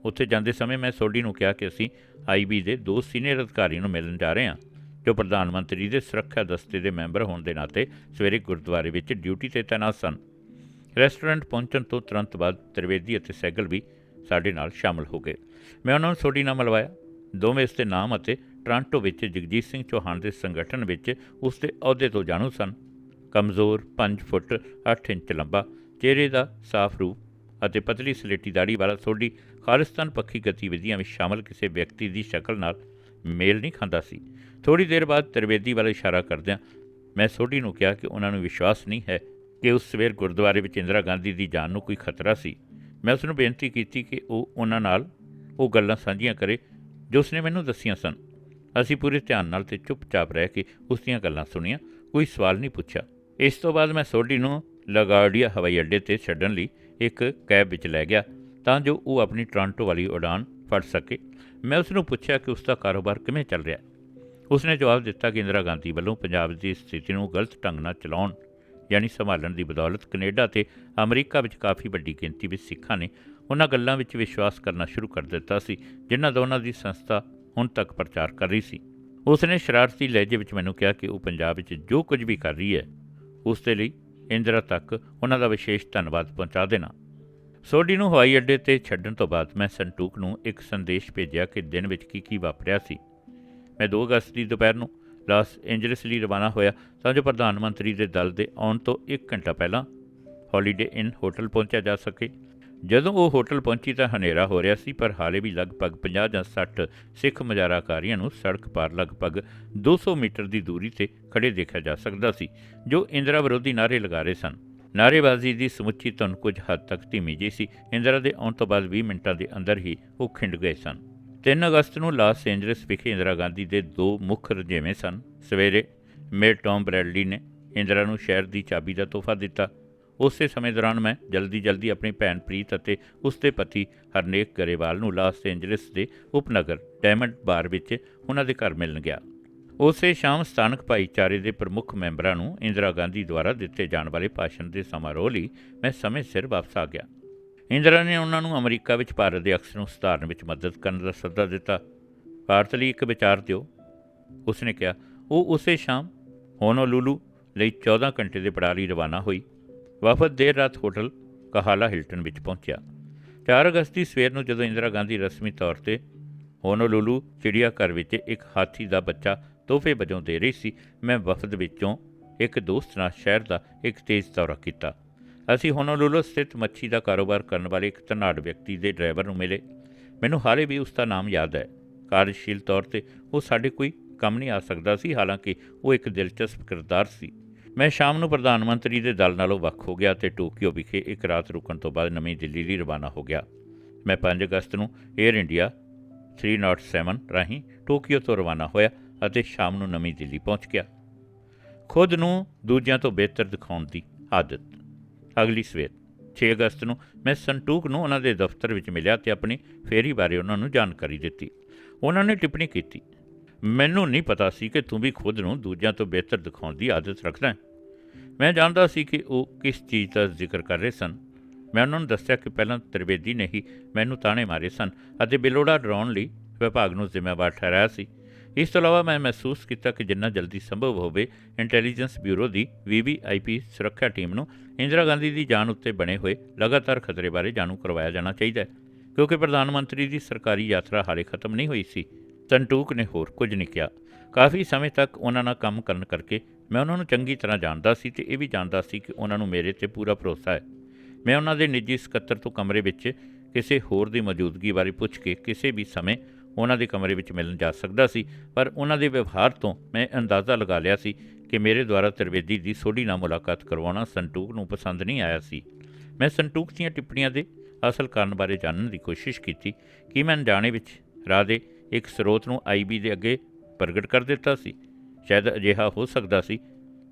ਉੱਥੇ ਜਾਂਦੇ ਸਮੇਂ ਮੈਂ ਸੋਢੀ ਨੂੰ ਕਿਹਾ ਕਿ ਅਸੀਂ ਆਈਬੀ ਦੇ ਦੋ ਸੀਨੀਅਰ ਅਧਿਕਾਰੀ ਨੂੰ ਮਿਲਣ ਜਾ ਰਹੇ ਹਾਂ। ਜੋ ਪ੍ਰਧਾਨ ਮੰਤਰੀ ਦੇ ਸੁਰੱਖਿਆ ਦਸਤੇ ਦੇ ਮੈਂਬਰ ਹੋਣ ਦੇ ਨਾਤੇ ਸਵੇਰੇ ਗੁਰਦੁਆਰੇ ਵਿੱਚ ਡਿਊਟੀ ਤੇ ਤੈਨਾਤ ਸਨ। ਰੈਸਟੋਰੈਂਟ ਪਹੁੰਚਣ ਤੋਂ ਤੁਰੰਤ ਬਾਅਦ ਤ੍ਰਿਵੇਦੀ ਅਤੇ ਸੈਗਲ ਵੀ ਸਾਡੇ ਨਾਲ ਸ਼ਾਮਲ ਹੋ ਗਏ। ਮੈਂ ਉਹਨਾਂ ਨੂੰ ਸੋਢੀ ਨਾਲ ਮਿਲਵਾਇਆ। ਦੋਵੇਂ ਇਸ ਦੇ ਨਾਮ ਅਤੇ ਟ੍ਰਾਂਟੋ ਵਿੱਚ ਜਗਜੀਤ ਸਿੰਘ ਚੌਹਾਨ ਦੇ ਸੰਗਠਨ ਵਿੱਚ ਉਸ ਦੇ ਅਹੁਦੇ ਤੋਂ ਜਾਣੂ ਸਨ। ਕਮਜ਼ੋਰ 5 ਫੁੱਟ 8 ਇੰਚ ਲੰਬਾ, ਚਿਹਰੇ ਦਾ ਸਾਫ਼ ਰੂਪ ਅਤੇ ਪਤਲੀ ਸਲੇਟੀ ਦਾੜੀ ਵਾਲਾ ਸੋਢੀ ਖਾਲਿਸਤਾਨ ਪੱਖੀ ਗਤੀਵਿਧੀਆਂ ਵਿੱਚ ਸ਼ਾਮਲ ਕਿਸੇ ਵਿਅਕਤੀ ਦੀ ਸ਼ਕਲ ਨਾਲ ਮੇਲ ਨਹੀਂ ਖਾਂਦਾ ਸੀ। ਥੋੜੀ ਦੇਰ ਬਾਅਦ ਤ੍ਰਿਵੇਦੀ ਵੱਲ ਇਸ਼ਾਰਾ ਕਰਦਿਆਂ ਮੈਂ ਸੋਢੀ ਨੂੰ ਕਿਹਾ ਕਿ ਉਹਨਾਂ ਨੂੰ ਵਿਸ਼ਵਾਸ ਨਹੀਂ ਹੈ ਕਿ ਉਸ ਸਵੇਰ ਗੁਰਦੁਆਰੇ ਵਿੱਚ ਇੰਦਰਾ ਗਾਂਧੀ ਦੀ ਜਾਨ ਨੂੰ ਕੋਈ ਖਤਰਾ ਸੀ। ਮੈਂ ਉਸ ਨੂੰ ਬੇਨਤੀ ਕੀਤੀ ਕਿ ਉਹ ਉਹਨਾਂ ਨਾਲ ਉਹ ਗੱਲਾਂ ਸਾਂਝੀਆਂ ਕਰੇ ਜੋ ਉਸਨੇ ਮੈਨੂੰ ਦੱਸੀਆਂ ਸਨ। ਅਸੀਂ ਪੂਰੇ ਧਿਆਨ ਨਾਲ ਤੇ ਚੁੱਪਚਾਪ ਰਹਿ ਕੇ ਉਸ ਦੀਆਂ ਗੱਲਾਂ ਸੁਣੀਆਂ, ਕੋਈ ਸਵਾਲ ਨਹੀਂ ਪੁੱਛਿਆ। ਇਸ ਤੋਂ ਬਾਅਦ ਮੈਂ ਸੋਢੀ ਨੂੰ ਲਗਾਰਡੀਆ ਹਵਾਈ ਅੱਡੇ ਤੇ ਛੱਡਣ ਲਈ ਇੱਕ ਕੈਬ ਵਿੱਚ ਲੈ ਗਿਆ ਤਾਂ ਜੋ ਉਹ ਆਪਣੀ ਟੋਰਾਂਟੋ ਵਾਲੀ ਉਡਾਨ ਫੜ ਸਕੇ। ਮੈਂ ਉਸ ਨੂੰ ਪੁੱਛਿਆ ਕਿ ਉਸ ਦਾ ਕਾਰੋਬਾਰ ਕਿਵੇਂ ਚੱਲ ਰਿਹਾ। ਉਸ ਨੇ ਜਵਾਬ ਦਿੱਤਾ ਕਿ ਇੰਦਰਾ ਗਾਂਧੀ ਵੱਲੋਂ ਪੰਜਾਬ ਦੀ ਸਥਿਤੀ ਨੂੰ ਗਲਤ ਢੰਗ ਨਾਲ ਚਲਾਉਣ ਯਾਨੀ ਸੰਭਾਲਣ ਦੀ ਬਦੌਲਤ ਕੈਨੇਡਾ ਤੇ ਅਮਰੀਕਾ ਵਿੱਚ ਕਾਫੀ ਵੱਡੀ ਗਿਣਤੀ ਵਿੱਚ ਸਿੱਖਾਂ ਨੇ ਉਹਨਾਂ ਗੱਲਾਂ ਵਿੱਚ ਵਿਸ਼ਵਾਸ ਕਰਨਾ ਸ਼ੁਰੂ ਕਰ ਦਿੱਤਾ ਸੀ, ਜਿਨ੍ਹਾਂ ਦਾ ਉਹਨਾਂ ਦੀ ਸੰਸਥਾ ਹੁਣ ਤੱਕ ਪ੍ਰਚਾਰ ਕਰ ਰਹੀ ਸੀ। ਉਸ ਨੇ ਸ਼ਰਾਰਤੀ ਲਹਿਜੇ ਵਿੱਚ ਮੈਨੂੰ ਕਿਹਾ ਕਿ ਉਹ ਪੰਜਾਬ ਵਿੱਚ ਜੋ ਕੁਝ ਵੀ ਕਰ ਰਹੀ ਹੈ, ਉਸ ਦੇ ਲਈ ਇੰਦਰਾ ਤੱਕ ਉਹਨਾਂ ਦਾ ਵਿਸ਼ੇਸ਼ ਧੰਨਵਾਦ ਪਹੁੰਚਾ ਦੇਣਾ। ਸੋਢੀ ਨੂੰ ਹਵਾਈ ਅੱਡੇ ਤੇ ਛੱਡਣ ਤੋਂ ਬਾਅਦ ਮੈਂ ਸੰਤੂਕ ਨੂੰ ਇੱਕ ਸੰਦੇਸ਼ ਭੇਜਿਆ ਕਿ ਦਿਨ ਵਿੱਚ ਕੀ ਕੀ ਵਾਪਰਿਆ ਸੀ। ਮੈਂ 2 ਅਗਸਤ ਦੀ ਦੁਪਹਿਰ ਨੂੰ ਲਾਸ ਐਂਜਲਸ ਲਈ ਰਵਾਨਾ ਹੋਇਆ ਤਾਂ ਜੋ ਪ੍ਰਧਾਨ ਮੰਤਰੀ ਦੇ ਦਲ ਦੇ ਆਉਣ ਤੋਂ 1 ਘੰਟਾ ਪਹਿਲਾਂ ਹੌਲੀਡੇ ਇਨ ਹੋਟਲ ਪਹੁੰਚਿਆ ਜਾ ਸਕੇ। ਜਦੋਂ ਉਹ ਹੋਟਲ ਪਹੁੰਚੀ ਤਾਂ ਹਨੇਰਾ ਹੋ ਰਿਹਾ ਸੀ, ਪਰ ਹਾਲੇ ਵੀ ਲਗਭਗ 50 ਜਾਂ 60 ਸਿੱਖ ਮੁਜ਼ਾਹਰਾਕਾਰੀਆਂ ਨੂੰ ਸੜਕ ਪਾਰ ਲਗਭਗ 200 ਮੀਟਰ ਦੀ ਦੂਰੀ ਤੇ ਖੜੇ ਦੇਖਿਆ ਜਾ ਸਕਦਾ ਸੀ, ਜੋ ਇੰਦਰਾ ਵਿਰੋਧੀ ਨਾਅਰੇ ਲਗਾ ਰਹੇ ਸਨ। ਨਾਅਰੇਬਾਜ਼ੀ ਦੀ ਸਮੁੱਚੀ ਧੁਨ ਕੁਝ ਹੱਦ ਤੱਕ ਧੀਮੀ ਜਿਹੀ ਸੀ। ਇੰਦਰਾ ਦੇ ਆਉਣ ਤੋਂ ਬਾਅਦ 20 ਮਿੰਟਾਂ ਦੇ ਅੰਦਰ ਹੀ ਉਹ ਖਿੰਡ ਗਏ ਸਨ। 3 ਅਗਸਤ ਨੂੰ ਲਾਸ ਐਂਜਲਸ ਵਿਖੇ ਇੰਦਰਾ ਗਾਂਧੀ ਦੇ ਦੋ ਮੁੱਖ ਰਜੇਵੇਂ ਸਨ। ਸਵੇਰੇ ਮੇਅਰ ਟੌਮ ਬ੍ਰੈਡਲੀ ਨੇ ਇੰਦਰਾ ਨੂੰ ਸ਼ਹਿਰ ਦੀ ਚਾਬੀ ਦਾ ਤੋਹਫਾ ਦਿੱਤਾ। ਉਸੇ ਸਮੇਂ ਦੌਰਾਨ ਮੈਂ ਜਲਦੀ ਜਲਦੀ ਆਪਣੀ ਭੈਣ ਪ੍ਰੀਤ ਅਤੇ ਉਸ ਦੇ ਪਤੀ ਹਰਨੇਕ ਗਰੇਵਾਲ ਨੂੰ ਲਾਸ ਐਂਜਲਸ ਦੇ ਉਪਨਗਰ ਡਾਇਮੰਡ ਬਾਰ ਵਿੱਚ ਉਹਨਾਂ ਦੇ ਘਰ ਮਿਲਣ ਗਿਆ। ਉਸੇ ਸ਼ਾਮ ਸਥਾਨਕ ਭਾਈਚਾਰੇ ਦੇ ਪ੍ਰਮੁੱਖ ਮੈਂਬਰਾਂ ਨੂੰ ਇੰਦਰਾ ਗਾਂਧੀ ਦੁਆਰਾ ਦਿੱਤੇ ਜਾਣ ਵਾਲੇ ਭਾਸ਼ਣ ਦੇ ਸਮਾਰੋਹ ਲਈ ਮੈਂ ਸਮੇਂ ਸਿਰ ਵਾਪਸ ਆ ਗਿਆ। ਇੰਦਰਾ ਨੇ ਉਹਨਾਂ ਨੂੰ ਅਮਰੀਕਾ ਵਿੱਚ ਭਾਰਤ ਦੇ ਅਕਸਰ ਨੂੰ ਸੁਧਾਰਨ ਵਿੱਚ ਮਦਦ ਕਰਨ ਦਾ ਸੱਦਾ ਦਿੱਤਾ। ਭਾਰਤ ਲਈ ਇੱਕ ਵਿਚਾਰ ਦਿਓ। ਉਸਨੇ ਕਿਹਾ, ਉਹ ਉਸੇ ਸ਼ਾਮ ਹੋਨੋਲੂਲੂ ਲਈ 14 ਘੰਟੇ ਦੇ ਪੜਾਅ ਲਈ ਰਵਾਨਾ ਹੋਈ। ਵਫਦ ਦੇਰ ਰਾਤ ਹੋਟਲ ਕਹਾਲਾ ਹਿਲਟਨ ਵਿੱਚ ਪਹੁੰਚਿਆ। 4 ਅਗਸਤ ਦੀ ਸਵੇਰ ਨੂੰ ਜਦੋਂ ਇੰਦਰਾ ਗਾਂਧੀ ਰਸਮੀ ਤੌਰ ਤੇ ਹੋਨੋਲੂਲੂ ਚਿੜੀਆ ਘਰ ਵਿੱਚ ਇੱਕ ਹਾਥੀ ਦਾ ਬੱਚਾ ਤੋਹਫੇ ਵਜੋਂ ਦੇ ਰਹੀ ਸੀ, ਮੈਂ ਵਫਦ ਵਿੱਚੋਂ ਇੱਕ ਦੋਸਤ ਨਾਲ ਸ਼ਹਿਰ ਦਾ ਇੱਕ ਤੇਜ਼ ਦੌਰਾ ਕੀਤਾ। ਅਸੀਂ ਹੋਨੋਲੁਲੂ ਸਥਿਤ ਮੱਛੀ ਦਾ ਕਾਰੋਬਾਰ ਕਰਨ ਵਾਲੇ ਇੱਕ ਧਨਾਢ ਵਿਅਕਤੀ ਦੇ ਡਰਾਈਵਰ ਨੂੰ ਮਿਲੇ। ਮੈਨੂੰ ਹਾਲੇ ਵੀ ਉਸ ਦਾ ਨਾਮ ਯਾਦ ਹੈ। ਕਾਰਜਸ਼ੀਲ ਤੌਰ ਤੇ ਉਹ ਸਾਡੇ ਕੋਈ ਕੰਮ ਨਹੀਂ ਆ ਸਕਦਾ ਸੀ, ਹਾਲਾਂਕਿ ਉਹ ਇੱਕ ਦਿਲਚਸਪ ਕਿਰਦਾਰ ਸੀ। ਮੈਂ ਸ਼ਾਮ ਨੂੰ ਪ੍ਰਧਾਨ ਮੰਤਰੀ ਦੇ ਦਲ ਨਾਲੋਂ ਵੱਖ ਹੋ ਗਿਆ ਤੇ ਟੋਕੀਓ ਵਿਖੇ ਇੱਕ ਰਾਤ ਰੁਕਣ ਤੋਂ ਬਾਅਦ ਨਵੀਂ ਦਿੱਲੀ ਲਈ ਰਵਾਨਾ ਹੋ ਗਿਆ। ਮੈਂ 5 ਅਗਸਤ ਨੂੰ 에ਅਰ ਇੰਡੀਆ 307 ਰਾਹੀਂ ਟੋਕੀਓ ਤੋਂ ਰਵਾਨਾ ਹੋਇਆ ਅਤੇ ਸ਼ਾਮ ਨੂੰ ਨਵੀਂ ਦਿੱਲੀ ਪਹੁੰਚ ਗਿਆ। ਖੁਦ ਨੂੰ ਦੂਜਿਆਂ ਤੋਂ ਬਿਹਤਰ ਦਿਖਾਉਣ ਦੀ ਆਦਤ। ਅਗਲੀ ਸਵੇਰ 6 ਅਗਸਤ ਨੂੰ ਮੈਂ ਸੰਟੂਕ ਨੂੰ ਉਹਨਾਂ ਦੇ ਦਫ਼ਤਰ ਵਿੱਚ ਮਿਲਿਆ ਤੇ ਆਪਣੀ ਫੇਰੀ ਬਾਰੇ ਉਹਨਾਂ ਨੂੰ ਜਾਣਕਾਰੀ ਦਿੱਤੀ। ਉਹਨਾਂ ਨੇ ਟਿੱਪਣੀ ਕੀਤੀ, ਮੈਨੂੰ ਨਹੀਂ ਪਤਾ ਸੀ ਕਿ ਤੂੰ ਵੀ ਖੁਦ ਨੂੰ ਦੂਜਿਆਂ ਤੋਂ ਬਿਹਤਰ ਦਿਖਾਉਣ ਦੀ ਆਦਤ ਰੱਖਦਾ ਹੈ। ਮੈਂ ਜਾਣਦਾ ਸੀ ਕਿ ਉਹ ਕਿਸ ਚੀਜ਼ ਦਾ ਜ਼ਿਕਰ ਕਰ ਰਹੇ ਸਨ। ਮੈਂ ਉਹਨਾਂ ਨੂੰ ਦੱਸਿਆ ਕਿ ਪਹਿਲਾਂ ਤ੍ਰਿਵੇਦੀ ਨੇ ਹੀ ਮੈਨੂੰ ਤਾਣੇ ਮਾਰੇ ਸਨ ਅਤੇ ਬਿਲੋੜਾ ਡਰਾਉਣ ਲਈ ਵਿਭਾਗ ਨੂੰ ਜ਼ਿੰਮੇਵਾਰ ਠਹਿਰਾਇਆ ਸੀ। ਇਸ ਤੋਂ ਇਲਾਵਾ ਮੈਂ ਮਹਿਸੂਸ ਕੀਤਾ ਕਿ ਜਿੰਨਾ ਜਲਦੀ ਸੰਭਵ ਹੋਵੇ, ਇੰਟੈਲੀਜੈਂਸ ਬਿਊਰੋ ਦੀ ਵੀਵੀਆਈਪੀ ਸੁਰੱਖਿਆ ਟੀਮ ਨੂੰ ਇੰਦਰਾ ਗਾਂਧੀ ਦੀ ਜਾਨ ਉੱਤੇ ਬਣੇ ਹੋਏ ਲਗਾਤਾਰ ਖਤਰੇ ਬਾਰੇ ਜਾਣੂ ਕਰਵਾਇਆ ਜਾਣਾ ਚਾਹੀਦਾ ਹੈ। ਕਿਉਂਕਿ ਪ੍ਰਧਾਨ ਮੰਤਰੀ ਦੀ ਸਰਕਾਰੀ ਯਾਤਰਾ ਹਾਲੇ ਖਤਮ ਨਹੀਂ ਹੋਈ ਸੀ। ਤੰਟੂਕ ਨੇ ਹੋਰ ਕੁਝ ਨਹੀਂ ਕਿਹਾ। ਕਾਫੀ ਸਮੇਂ ਤੱਕ ਉਹਨਾਂ ਨਾਲ ਕੰਮ ਕਰਨ ਕਰਕੇ ਮੈਂ ਉਹਨਾਂ ਨੂੰ ਚੰਗੀ ਤਰ੍ਹਾਂ ਜਾਣਦਾ ਸੀ ਤੇ ਇਹ ਵੀ ਜਾਣਦਾ ਸੀ ਕਿ ਉਹਨਾਂ ਨੂੰ ਮੇਰੇ ਤੇ ਪੂਰਾ ਭਰੋਸਾ ਹੈ। ਮੈਂ ਉਹਨਾਂ ਦੇ ਨਿੱਜੀ ਸਕੱਤਰ ਤੋਂ ਕਮਰੇ ਵਿੱਚ ਕਿਸੇ ਹੋਰ ਦੀ ਮੌਜੂਦਗੀ ਬਾਰੇ ਪੁੱਛ ਕੇ ਕਿਸੇ ਵੀ ਸਮੇਂ ਉਹਨਾਂ ਦੇ ਕਮਰੇ ਵਿੱਚ ਮਿਲਣ ਜਾ ਸਕਦਾ ਸੀ, ਪਰ ਉਹਨਾਂ ਦੇ ਵਿਵਹਾਰ ਤੋਂ ਮੈਂ ਅੰਦਾਜ਼ਾ ਲਗਾ ਲਿਆ ਸੀ ਕਿ ਮੇਰੇ ਦੁਆਰਾ ਤਰਵੇਦੀ ਦੀ ਸੋਢੀ ਨਾਲ ਮੁਲਾਕਾਤ ਕਰਵਾਉਣਾ ਸੰਟੂਕ ਨੂੰ ਪਸੰਦ ਨਹੀਂ ਆਇਆ ਸੀ। ਮੈਂ ਸੰਟੂਕ ਦੀਆਂ ਟਿੱਪਣੀਆਂ ਦੇ ਅਸਲ ਕਾਰਨ ਬਾਰੇ ਜਾਣਨ ਦੀ ਕੋਸ਼ਿਸ਼ ਕੀਤੀ ਕਿ ਮੈਂ ਅਣਜਾਣੇ ਵਿੱਚ ਰਾਹ ਦੇ ਇੱਕ ਸਰੋਤ ਨੂੰ ਆਈਬੀ ਦੇ ਅੱਗੇ ਪ੍ਰਗਟ ਕਰ ਦਿੱਤਾ ਸੀ। ਸ਼ਾਇਦ ਅਜਿਹਾ ਹੋ ਸਕਦਾ ਸੀ।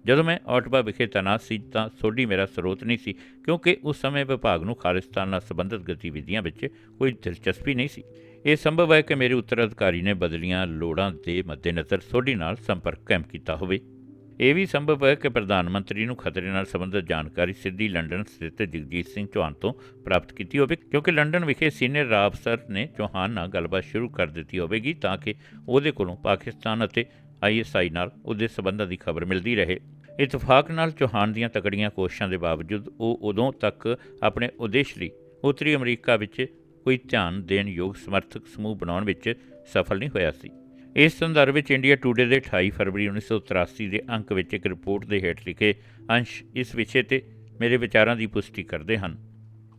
ਜਦੋਂ ਮੈਂ ਔਟਬਾ ਵਿਖੇ ਤੈਨਾਤ ਸੀ ਤਾਂ ਸੋਢੀ ਮੇਰਾ ਸਰੋਤ ਨਹੀਂ ਸੀ, ਕਿਉਂਕਿ ਉਸ ਸਮੇਂ ਵਿਭਾਗ ਨੂੰ ਖਾਲਿਸਤਾਨ ਨਾਲ ਸੰਬੰਧਿਤ ਗਤੀਵਿਧੀਆਂ ਵਿੱਚ ਕੋਈ ਦਿਲਚਸਪੀ ਨਹੀਂ ਸੀ। ਇਹ ਸੰਭਵ ਹੈ ਕਿ ਮੇਰੇ ਉੱਤਰਾਧਿਕਾਰੀ ਨੇ ਬਦਲੀਆਂ ਲੋੜਾਂ ਦੇ ਮੱਦੇਨਜ਼ਰ ਸੋਢੀ ਨਾਲ ਸੰਪਰਕ ਕਾਇਮ ਕੀਤਾ ਹੋਵੇ। ਇਹ ਵੀ ਸੰਭਵ ਹੈ ਕਿ ਪ੍ਰਧਾਨ ਮੰਤਰੀ ਨੂੰ ਖਤਰੇ ਨਾਲ ਸੰਬੰਧਿਤ ਜਾਣਕਾਰੀ ਸਿੱਧੀ ਲੰਡਨ ਸਥਿਤ ਜਗਜੀਤ ਸਿੰਘ ਚੌਹਾਨ ਤੋਂ ਪ੍ਰਾਪਤ ਕੀਤੀ ਹੋਵੇ, ਕਿਉਂਕਿ ਲੰਡਨ ਵਿਖੇ ਸੀਨੀਅਰ ਅਫਸਰ ਨੇ ਚੌਹਾਨ ਨਾਲ ਗੱਲਬਾਤ ਸ਼ੁਰੂ ਕਰ ਦਿੱਤੀ ਹੋਵੇਗੀ ਤਾਂ ਕਿ ਉਹਦੇ ਕੋਲੋਂ ਪਾਕਿਸਤਾਨ ਅਤੇ ਆਈਐਸਆਈ ਨਾਲ ਉਹਦੇ ਸਬੰਧਾਂ ਦੀ ਖਬਰ ਮਿਲਦੀ ਰਹੇ। ਇਤਫਾਕ ਨਾਲ ਚੌਹਾਨ ਦੀਆਂ ਤਕੜੀਆਂ ਕੋਸ਼ਿਸ਼ਾਂ ਦੇ ਬਾਵਜੂਦ ਉਹ ਉਦੋਂ ਤੱਕ ਆਪਣੇ ਉਦੇਸ਼ ਲਈ ਉੱਤਰੀ ਅਮਰੀਕਾ ਵਿੱਚ ਕੋਈ ਧਿਆਨ ਦੇਣ ਯੋਗ ਸਮਰਥਕ ਸਮੂਹ ਬਣਾਉਣ ਵਿੱਚ ਸਫਲ ਨਹੀਂ ਹੋਇਆ ਸੀ। ਇਸ ਸੰਦਰਭ ਵਿੱਚ ਇੰਡੀਆ ਟੂਡੇ ਦੇ 28 ਫਰਵਰੀ 1983 ਦੇ ਅੰਕ ਵਿੱਚ ਇੱਕ ਰਿਪੋਰਟ ਦੇ ਹੇਠ ਲਿਖੇ ਅੰਸ਼ ਇਸ ਵਿਸ਼ੇ ਤੇ ਮੇਰੇ ਵਿਚਾਰਾਂ ਦੀ ਪੁਸ਼ਟੀ ਕਰਦੇ ਹਨ।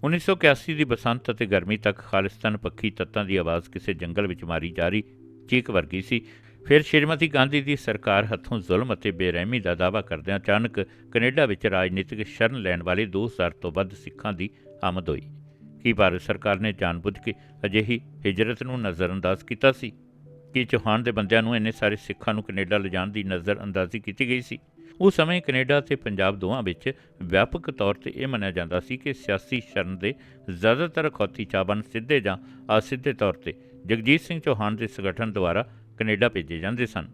1981 ਦੀ ਬਸੰਤ ਅਤੇ ਗਰਮੀ ਤੱਕ ਖਾਲਿਸਤਾਨ ਪੱਖੀ ਤੱਤਾਂ ਦੀ ਆਵਾਜ਼ ਕਿਸੇ ਜੰਗਲ ਵਿੱਚ ਮਾਰੀ ਜਾ ਰਹੀ ਚੀਕ ਵਰਗੀ ਸੀ। ਫਿਰ ਸ਼੍ਰੀਮਤੀ ਗਾਂਧੀ ਦੀ ਸਰਕਾਰ ਹੱਥੋਂ ਜ਼ੁਲਮ ਅਤੇ ਬੇਰਹਿਮੀ ਦਾ ਦਾਅਵਾ ਕਰਦਿਆਂ ਅਚਾਨਕ ਕੈਨੇਡਾ ਵਿੱਚ ਰਾਜਨੀਤਿਕ ਸ਼ਰਨ ਲੈਣ ਵਾਲੇ 2000 ਤੋਂ ਵੱਧ ਸਿੱਖਾਂ ਦੀ ਆਮਦ ਹੋਈ। ਕੀ ਭਾਰਤ ਸਰਕਾਰ ਨੇ ਜਾਣਬੁੱਝ ਕੇ ਅਜਿਹੀ ਹਿਜਰਤ ਨੂੰ ਨਜ਼ਰਅੰਦਾਜ਼ ਕੀਤਾ ਸੀ? ਕਿ ਚੌਹਾਨ ਦੇ ਬੰਦਿਆਂ ਨੂੰ ਇੰਨੇ ਸਾਰੇ ਸਿੱਖਾਂ ਨੂੰ ਕੈਨੇਡਾ ਲਿਜਾਣ ਦੀ ਨਜ਼ਰਅੰਦਾਜ਼ੀ ਕੀਤੀ ਗਈ ਸੀ? ਉਸ ਸਮੇਂ ਕੈਨੇਡਾ ਤੇ ਪੰਜਾਬ ਦੋਵਾਂ ਵਿੱਚ ਵਿਆਪਕ ਤੌਰ ਤੇ ਇਹ ਮੰਨਿਆ ਜਾਂਦਾ ਸੀ ਕਿ ਸਿਆਸੀ ਸ਼ਰਨ ਦੇ ਜ਼ਿਆਦਾਤਰ ਖੌਤੀ ਚਾਬਨ ਸਿੱਧੇ ਜਾਂ ਅਸਿੱਧੇ ਤੌਰ ਤੇ ਜਗਜੀਤ ਸਿੰਘ ਚੌਹਾਨ ਦੇ ਸੰਗਠਨ ਦੁਆਰਾ ਕੈਨੇਡਾ ਭੇਜੇ ਜਾਂਦੇ ਸਨ।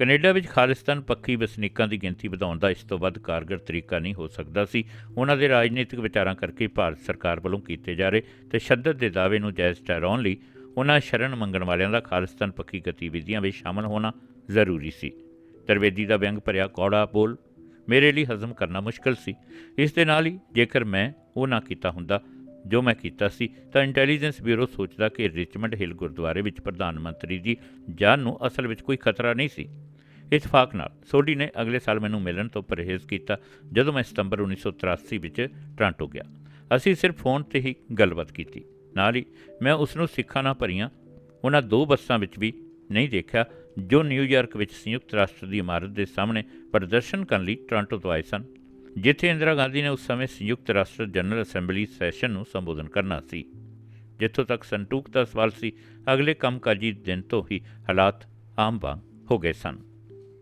ਕੈਨੇਡਾ ਵਿੱਚ ਖਾਲਿਸਤਾਨ ਪੱਖੀ ਵਸਨੀਕਾਂ ਦੀ ਗਿਣਤੀ ਵਧਾਉਣ ਦਾ ਇਸ ਤੋਂ ਵੱਧ ਕਾਰਗਰ ਤਰੀਕਾ ਨਹੀਂ ਹੋ ਸਕਦਾ ਸੀ। ਉਹਨਾਂ ਦੇ ਰਾਜਨੀਤਿਕ ਵਿਚਾਰਾਂ ਕਰਕੇ ਭਾਰਤ ਸਰਕਾਰ ਵੱਲੋਂ ਕੀਤੇ ਜਾ ਰਹੇ ਤਸ਼ੱਦਦ ਦੇ ਦਾਅਵੇ ਨੂੰ ਜਾਇਜ਼ ਠਹਿਰਾਉਣ ਲਈ ਉਹਨਾਂ ਸ਼ਰਨ ਮੰਗਣ ਵਾਲਿਆਂ ਦਾ ਖਾਲਿਸਤਾਨ ਪੱਖੀ ਗਤੀਵਿਧੀਆਂ ਵਿੱਚ ਸ਼ਾਮਲ ਹੋਣਾ ਜ਼ਰੂਰੀ ਸੀ। ਤਰਵੇਦੀ ਦਾ ਵਿਅੰਗ ਭਰਿਆ ਕੌੜਾ ਬੋਲ, ਮੇਰੇ ਲਈ ਹਜ਼ਮ ਕਰਨਾ ਮੁਸ਼ਕਲ ਸੀ। ਇਸ ਦੇ ਨਾਲ ਹੀ ਜੇਕਰ ਮੈਂ ਉਹ ਨਾ ਕੀਤਾ ਹੁੰਦਾ, ਜੋ ਮੈਂ ਕੀਤਾ ਸੀ, ਤਾਂ ਇੰਟੈਲੀਜੈਂਸ ਬਿਊਰੋ ਸੋਚਦਾ ਕਿ ਰਿਚਮੰਡ ਹਿਲ ਗੁਰਦੁਆਰੇ ਵਿੱਚ ਪ੍ਰਧਾਨ ਮੰਤਰੀ ਦੀ ਜਾਨ ਨੂੰ ਅਸਲ ਵਿੱਚ ਕੋਈ ਖਤਰਾ ਨਹੀਂ ਸੀ। ਇਤਫਾਕ ਨਾਲ, ਸੋਢੀ ਨੇ ਅਗਲੇ ਸਾਲ ਮੈਨੂੰ ਮਿਲਣ ਤੋਂ ਪਰਹੇਜ਼ ਕੀਤਾ, ਜਦੋਂ ਮੈਂ ਸਤੰਬਰ 1983 ਵਿੱਚ ਟ੍ਰਾਂਟੋ ਗਿਆ। ਅਸੀਂ ਸਿਰਫ ਫੋਨ ਤੇ ਹੀ ਗੱਲਬਾਤ ਕੀਤੀ। ਨਾਲ ਹੀ ਮੈਂ ਉਸ ਨੂੰ ਸਿੱਖਾਂ ਨਾਲ ਭਰੀਆਂ। ਉਹਨਾਂ ਦੋ ਬੱਸਾਂ ਵਿੱਚ ਵੀ ਨਹੀਂ ਦੇਖਿਆ, ਜੋ ਨਿਊਯਾਰਕ ਵਿੱਚ ਸੰਯੁਕਤ ਰਾਸ਼ਟਰ ਦੀ ਇਮਾਰਤ ਦੇ ਸਾਹਮਣੇ ਪ੍ਰਦਰਸ਼ਨ ਕਰਨ ਲਈ ਟੋਰਾਂਟੋ ਤੋਂ ਆਏ ਸਨ, ਜਿੱਥੇ ਇੰਦਰਾ ਗਾਂਧੀ ਨੇ ਉਸ ਸਮੇਂ ਸੰਯੁਕਤ ਰਾਸ਼ਟਰ ਜਨਰਲ ਅਸੈਂਬਲੀ ਸੈਸ਼ਨ ਨੂੰ ਸੰਬੋਧਨ ਕਰਨਾ ਸੀ। ਜਿੱਥੋਂ ਤੱਕ ਸੰਟੂਕ ਦਾ ਸਵਾਲ ਸੀ, ਅਗਲੇ ਕੰਮਕਾਜੀ ਦਿਨ ਤੋਂ ਹੀ ਹਾਲਾਤ ਆਮ ਵਾਂਗ ਹੋ ਗਏ ਸਨ।